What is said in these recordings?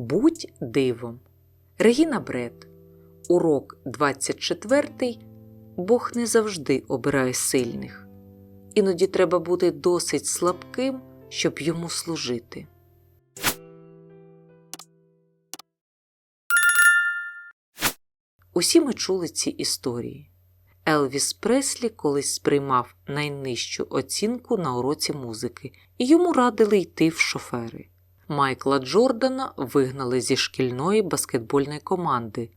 Будь дивом. Регіна Бред. Урок 24. Бог не завжди обирає сильних. Іноді треба бути досить слабким, щоб йому служити. Усі ми чули ці історії. Елвіс Преслі колись сприймав найнижчу оцінку на уроці музики, і йому радили йти в шофери. Майкла Джордана вигнали зі шкільної баскетбольної команди.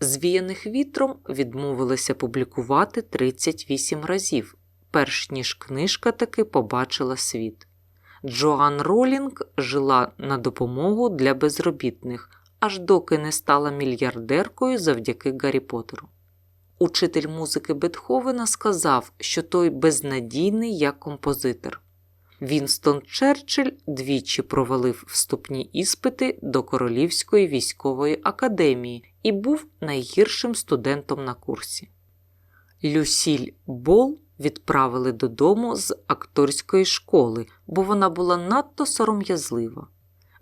Звіяних вітром відмовилися публікувати 38 разів, перш ніж книжка таки побачила світ. Джоан Ролінг жила на допомогу для безробітних, аж доки не стала мільярдеркою завдяки Гаррі Поттеру. Учитель музики Бетховена сказав, що той безнадійний як композитор. Вінстон Черчилль двічі провалив вступні іспити до Королівської військової академії і був найгіршим студентом на курсі. Люсіль Бол відправили додому з акторської школи, бо вона була надто сором'язлива.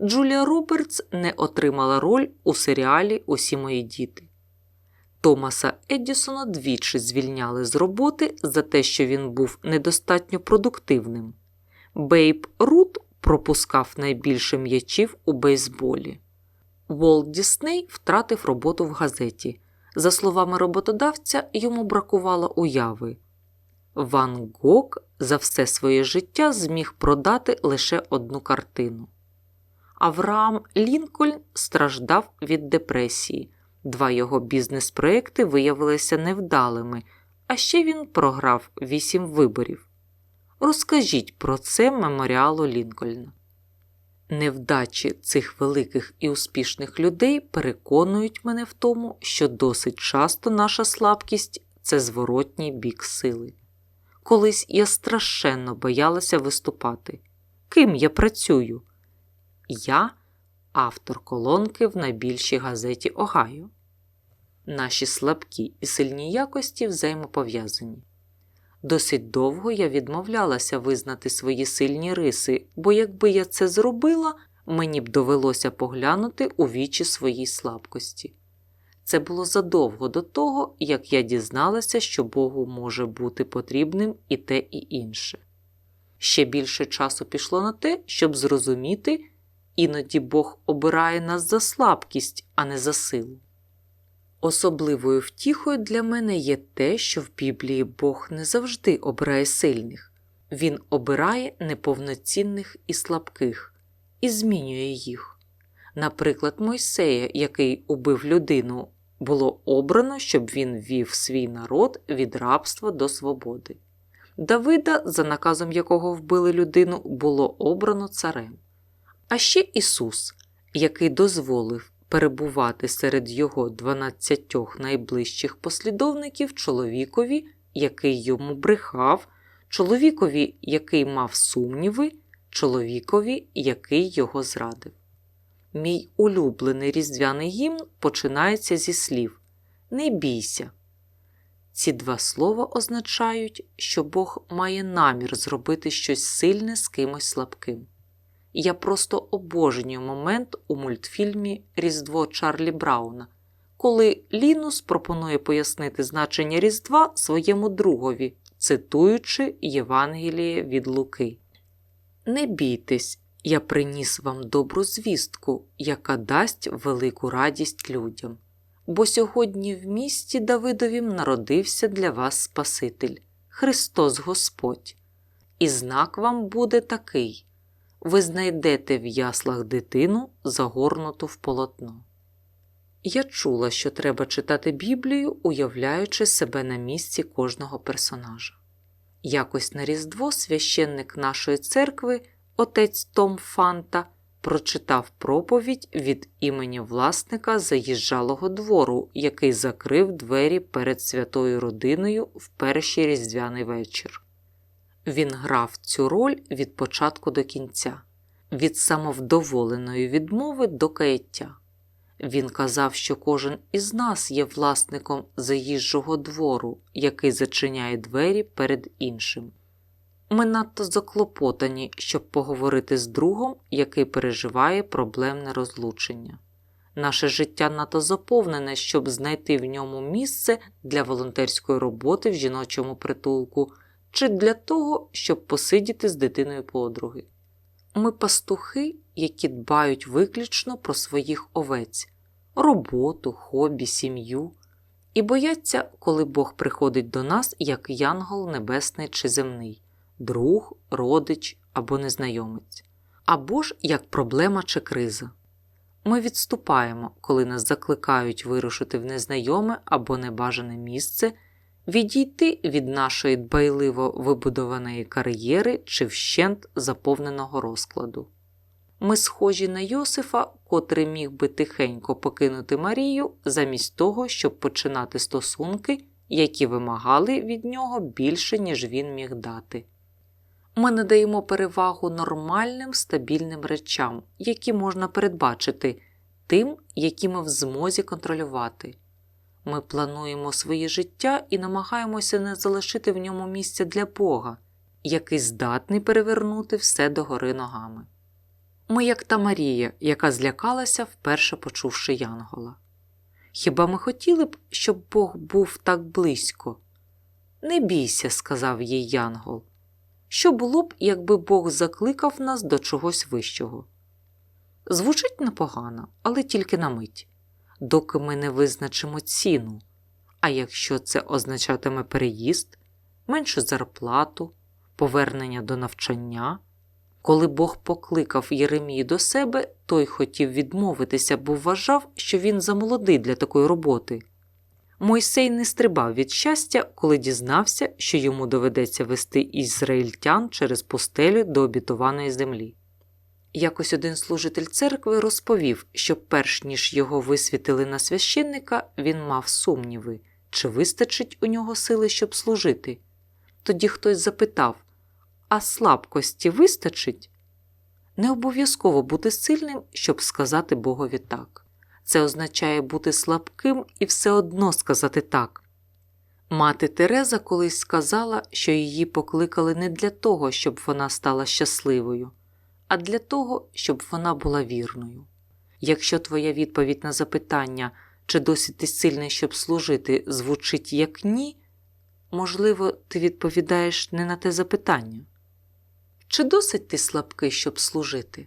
Джулія Робертс не отримала роль у серіалі Усі мої діти. Томаса Еддісона двічі звільняли з роботи за те, що він був недостатньо продуктивним. Бейб Рут пропускав найбільше м'ячів у бейсболі. Волт Дісней втратив роботу в газеті. За словами роботодавця, йому бракувало уяви. Ван Гог за все своє життя зміг продати лише одну картину. Авраам Лінкольн страждав від депресії. Два його бізнес-проекти виявилися невдалими, а ще він програв вісім виборів. Розкажіть про це меморіалу Лінкольна. Невдачі цих великих і успішних людей переконують мене в тому, що досить часто наша слабкість це зворотній бік сили. Колись я страшенно боялася виступати. Ким я працюю? Я автор колонки в найбільшій газеті Огайо. Наші слабкі і сильні якості взаємопов'язані. Досить довго я відмовлялася визнати свої сильні риси, бо якби я це зробила, мені б довелося поглянути у вічі своїй слабкості. Це було задовго до того, як я дізналася, що Богу може бути потрібним і те, і інше. Ще більше часу пішло на те, щоб зрозуміти, іноді Бог обирає нас за слабкість, а не за силу. Особливою втіхою для мене є те, що в Біблії Бог не завжди обирає сильних, Він обирає неповноцінних і слабких і змінює їх. Наприклад, Мойсея, який убив людину, було обрано, щоб він вів свій народ від рабства до свободи. Давида, за наказом якого вбили людину, було обрано царем. А ще Ісус, який дозволив перебувати серед його дванадцятьох найближчих послідовників чоловікові, який йому брехав, чоловікові, який мав сумніви, чоловікові, який його зрадив. Мій улюблений різдвяний гімн починається зі слів Не бійся. Ці два слова означають, що Бог має намір зробити щось сильне з кимось слабким. Я просто обожнюю момент у мультфільмі Різдво Чарлі Брауна, коли Лінус пропонує пояснити значення Різдва своєму другові, цитуючи Євангеліє від Луки. Не бійтесь, я приніс вам добру звістку, яка дасть велику радість людям. Бо сьогодні в місті Давидовім народився для вас Спаситель, Христос Господь. І знак вам буде такий ви знайдете в яслах дитину, загорнуту в полотно. Я чула, що треба читати Біблію, уявляючи себе на місці кожного персонажа. Якось на Різдво священник нашої церкви, отець Том Фанта, прочитав проповідь від імені власника заїжджалого двору, який закрив двері перед святою родиною в перший різдвяний вечір. Він грав цю роль від початку до кінця, від самовдоволеної відмови до каяття. Він казав, що кожен із нас є власником заїжджого двору, який зачиняє двері перед іншим. Ми надто заклопотані, щоб поговорити з другом, який переживає проблемне розлучення. Наше життя надто заповнене, щоб знайти в ньому місце для волонтерської роботи в жіночому притулку чи для того, щоб посидіти з дитиною подруги. Ми пастухи, які дбають виключно про своїх овець, роботу, хобі, сім'ю, і бояться, коли Бог приходить до нас як янгол небесний чи земний, друг, родич або незнайомець, або ж як проблема чи криза. Ми відступаємо, коли нас закликають вирушити в незнайоме або небажане місце, відійти від нашої дбайливо вибудованої кар'єри чи вщент заповненого розкладу. Ми схожі на Йосифа, котрий міг би тихенько покинути Марію, замість того, щоб починати стосунки, які вимагали від нього більше, ніж він міг дати. Ми надаємо перевагу нормальним стабільним речам, які можна передбачити, тим, які ми в змозі контролювати. Ми плануємо своє життя і намагаємося не залишити в ньому місця для Бога, який здатний перевернути все догори ногами. Ми, як та Марія, яка злякалася, вперше почувши Янгола. Хіба ми хотіли б, щоб Бог був так близько? Не бійся, сказав їй Янгол. Що було б, якби Бог закликав нас до чогось вищого? Звучить непогано, але тільки на мить, доки ми не визначимо ціну. А якщо це означатиме переїзд, меншу зарплату, повернення до навчання. Коли Бог покликав Єремію до себе, той хотів відмовитися, бо вважав, що він замолодий для такої роботи. Мойсей не стрибав від щастя, коли дізнався, що йому доведеться вести ізраїльтян через пустелю до обітованої землі. Якось один служитель церкви розповів, що перш ніж його висвітили на священника, він мав сумніви, чи вистачить у нього сили, щоб служити. Тоді хтось запитав а слабкості вистачить? Не обов'язково бути сильним, щоб сказати Богові так. Це означає бути слабким і все одно сказати так. Мати Тереза колись сказала, що її покликали не для того, щоб вона стала щасливою, а для того, щоб вона була вірною. Якщо твоя відповідь на запитання, чи досить ти сильний, щоб служити, звучить як ні, можливо, ти відповідаєш не на те запитання. Чи досить ти слабкий, щоб служити?